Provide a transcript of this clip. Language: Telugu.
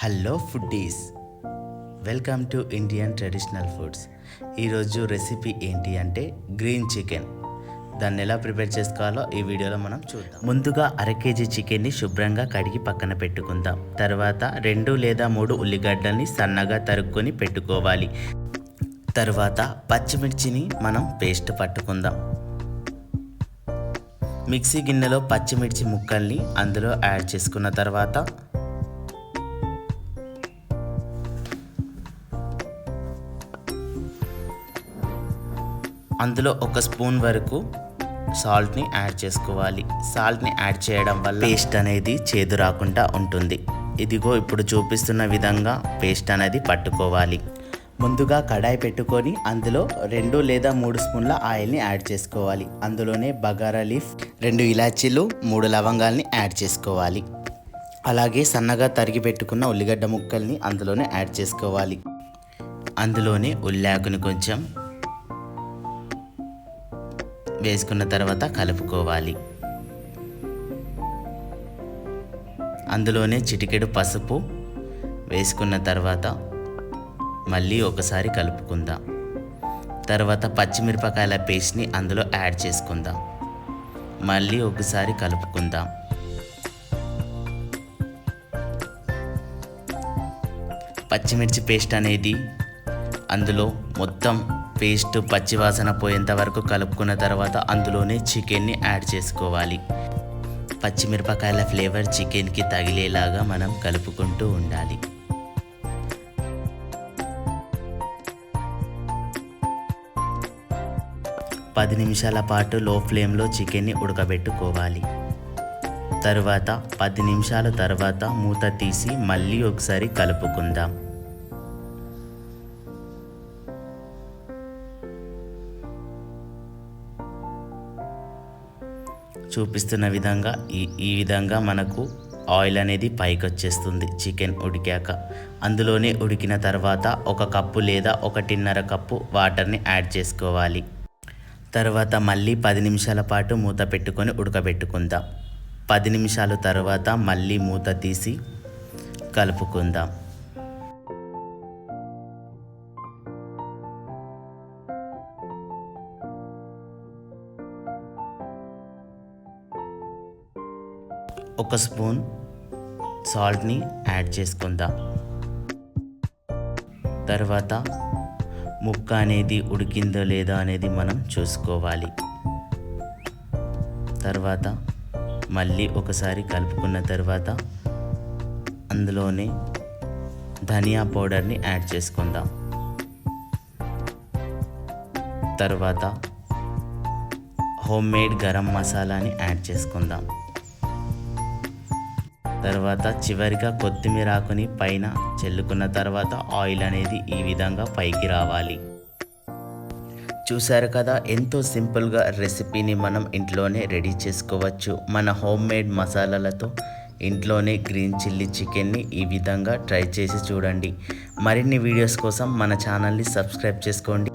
Hello foodies welcome to Indian traditional foods ఈరోజు రెసిపీ ఏంటి అంటే గ్రీన్ చికెన్ దాన్ని ఎలా ప్రిపేర్ చేసుకోవాలో ఈ వీడియోలో మనం చూద్దాం. ముందుగా అర కేజీ చికెన్ని శుభ్రంగా కడిగి పక్కన పెట్టుకుందాం. తర్వాత రెండు లేదా మూడు ఉల్లిగడ్డల్ని సన్నగా తరుక్కొని పెట్టుకోవాలి. తర్వాత పచ్చిమిర్చిని మనం పేస్ట్ పట్టుకుందాం. మిక్సీ గిన్నెలో పచ్చిమిర్చి ముక్కల్ని అందులో యాడ్ చేసుకున్న తర్వాత అందులో ఒక స్పూన్ వరకు సాల్ట్ని యాడ్ చేసుకోవాలి. సాల్ట్ని యాడ్ చేయడం వల్ల పేస్ట్ అనేది చేదు రాకుండా ఉంటుంది. ఇదిగో ఇప్పుడు చూపిస్తున్న విధంగా పేస్ట్ అనేది పట్టుకోవాలి. ముందుగా కడాయి పెట్టుకొని అందులో రెండు లేదా మూడు స్పూన్ల ఆయిల్ని యాడ్ చేసుకోవాలి. అందులోనే బగారా లీఫ్ రెండు ఇలాచీలు మూడు లవంగాల్ని యాడ్ చేసుకోవాలి. అలాగే సన్నగా తరిగి పెట్టుకున్న ఉల్లిగడ్డ ముక్కల్ని అందులోనే యాడ్ చేసుకోవాలి. అందులోనే ఉల్లాకుని కొంచెం వేసుకున్న తర్వాత కలుపుకోవాలి. అందులోనే చిటికెడు పసుపు వేసుకున్న తర్వాత మళ్ళీ ఒకసారి కలుపుకుందాం. తర్వాత పచ్చిమిరపకాయల పేస్ట్ని అందులో యాడ్ చేసుకుందాం. మళ్ళీ ఒకసారి కలుపుకుందాం. పచ్చిమిర్చి పేస్ట్ అనేది అందులో మొత్తం పేస్ట్ పచ్చివాసన పోయేంత వరకు కలుపుకున్న తర్వాత అందులోనే చికెన్ని యాడ్ చేసుకోవాలి. పచ్చిమిరపకాయల ఫ్లేవర్ చికెన్కి తగిలేలాగా మనం కలుపుకుంటూ ఉండాలి. పది నిమిషాల పాటు లో ఫ్లేమ్లో చికెన్ని ఉడకబెట్టుకోవాలి. తరువాత పది నిమిషాల తర్వాత మూత తీసి మళ్ళీ ఒకసారి కలుపుకుందాం. చూపిస్తున్న విధంగా ఈ ఈ విధంగా మనకు ఆయిల్ అనేది పైకి వచ్చేస్తుంది చికెన్ ఉడికాక. అందులోనే ఉడికిన తర్వాత ఒక కప్పు లేదా ఒకటిన్నర కప్పు వాటర్ని యాడ్ చేసుకోవాలి. తర్వాత మళ్ళీ పది నిమిషాల పాటు మూత పెట్టుకొని ఉడకబెట్టుకుందాం. పది నిమిషాల తర్వాత మళ్ళీ మూత తీసి కలుపుకుందాం. ఒక స్పూన్ సాల్ట్ని యాడ్ చేసుకుందాం. తర్వాత ముక్క అనేది ఉడికిందో లేదో అనేది మనం చూసుకోవాలి. తర్వాత మళ్ళీ ఒకసారి కలుపుకున్న తర్వాత అందులోనే ధనియా పౌడర్ని యాడ్ చేసుకుందాం. తర్వాత హోమ్ మేడ్ గరం మసాలాని యాడ్ చేసుకుందాం. తర్వాత చివరిగా కొత్తిమీర ఆకుని పైన చల్లుకున్న తర్వాత ఆయిల్ అనేది ఈ విధంగా పైకి రావాలి. చూశారు కదా ఎంతో సింపుల్గా రెసిపీని మనం ఇంట్లోనే రెడీ చేసుకోవచ్చు. మన హోమ్ మేడ్ మసాలాలతో ఇంట్లోనే గ్రీన్ చిల్లీ చికెన్ని ఈ విధంగా ట్రై చేసి చూడండి. మరిన్ని వీడియోస్ కోసం మన ఛానల్ని సబ్స్క్రైబ్ చేసుకోండి.